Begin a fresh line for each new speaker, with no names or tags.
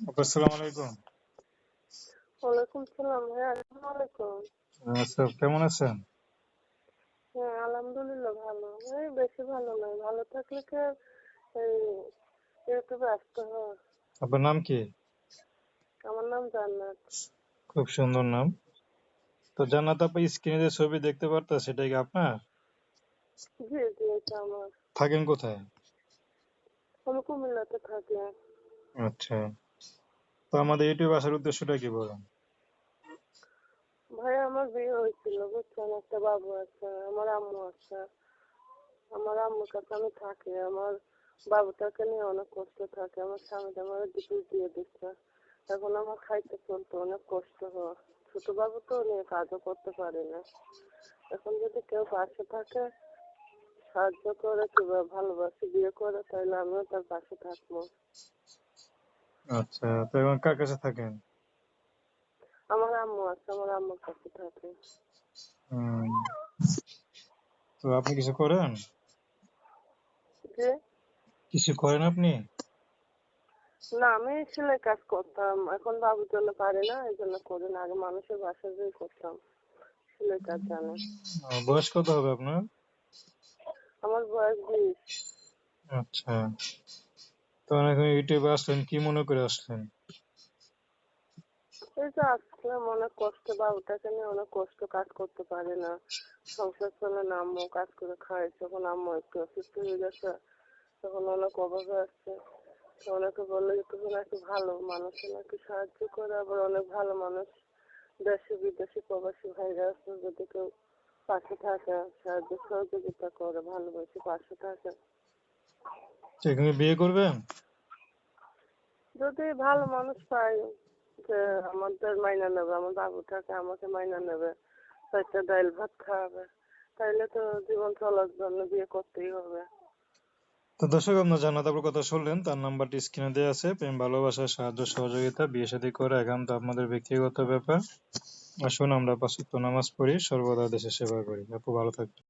আপু আসসালামু আলাইকুম।
ওয়ালাইকুম সালাম হ্যাঁ আসসালামু আলাইকুম।
আচ্ছা কেমন আছেন?
হ্যাঁ আলহামদুলিল্লাহ ভালো। এই বেশি ভালো নয় ভালো থাকলে কি এই ইউটিউবে আসতে হয়?
আপনার নাম কি?
আমার নাম জান্নাত।
খুব সুন্দর নাম। তো জান্নাত আপু স্ক্রিনে যে ছবি দেখতে পারতা সেটা কি আপনার?
জি জি এটা আমার।
থাকেন কোথায়?
আমি কুমিল্লাতে থাকি।
আচ্ছা। তো আমাদের ইউটিউব আসার উদ্দেশ্যটা কি বলেন?
ভাই, আমার বিয়ে হয়েছিল, বুঝছেন? একটা বাবু আছে, আমার আম্মু আছে। আমার আম্মুর কাছে আমি থাকি, আমার বাবুটাকে নিয়ে অনেক কষ্ট থাকে। আমার স্বামীটা আমার ডিভোর্স দিয়ে দিচ্ছে। এখন আমার খাইতে চলতে অনেক কষ্ট হয়। ছোট বাবু তো নিয়ে কাজও করতে পারি না। এখন যদি কেউ পাশে থাকে, সাহায্য করে কিংবা ভালোবাসে, বিয়ে করে, তাহলে আমিও তার পাশে থাকব।
আচ্ছা তো এখন কার কাছে থাকেন?
আমার আম্মু আছে আমার আম্মুর কাছে থাকে।
তো আপনি কিছু করেন? কিছু করেন আপনি?
না আমি সেলাই কাজ করতাম। এখন বাবুর জন্য পারি না এই জন্য করি না। আগে মানুষের বাসায় যেয়ে করতাম সেলাই কাজ জানে।
বয়স কত হবে আপনার?
আমার বয়স বিশ।
আচ্ছা। তো এখন ইউটিউবে আসলেন, কি মনে করে আসলেন?
এই যে আসলাম, অনেক কষ্ট বাবুটাকে নিয়ে অনেক কষ্ট কাজ করতে পারি না। সংসার চলে না আম্মু কাজ করে খায়, যখন আম্মু একটু অসুস্থ হয়ে গেছে, তখন অনেক অভাবে আসছে অনেকে বলল যে, তুমি নাকি ভালো মানুষের নাকি সাহায্য করে। আবার অনেক ভালো মানুষ দেশে, বিদেশে প্রবাসী ভাইরা আছে, যদি কেউ পাশে থাকে, সাহায্য সহযোগিতা করে, ভালোবাসে পাশে থাকে।
তো এখানে বিয়ে করবেন?
যদি ভালো মানুষ পাই যে আমাদের মাইনা নেবে আমার বাবুটাকে আমাকে মাইনা নেবে একটা ডাইল ভাত খাওয়াবে তাইলে তো জীবন চলার জন্য বিয়ে করতেই হবে।
তো দর্শক আপনার জান্নাত আপুর কথা শুনলেন তার নাম্বারটি স্ক্রিনে দেওয়া আছে প্রেম ভালোবাসা সাহায্য সহযোগিতা বিয়ে শাদী করে একান্ত আপনাদের ব্যক্তিগত ব্যাপার। আসুন আমরা পাঁচ নামাজ পড়ি সর্বদা দেশের সেবা করি। আপু ভালো থাকবেন।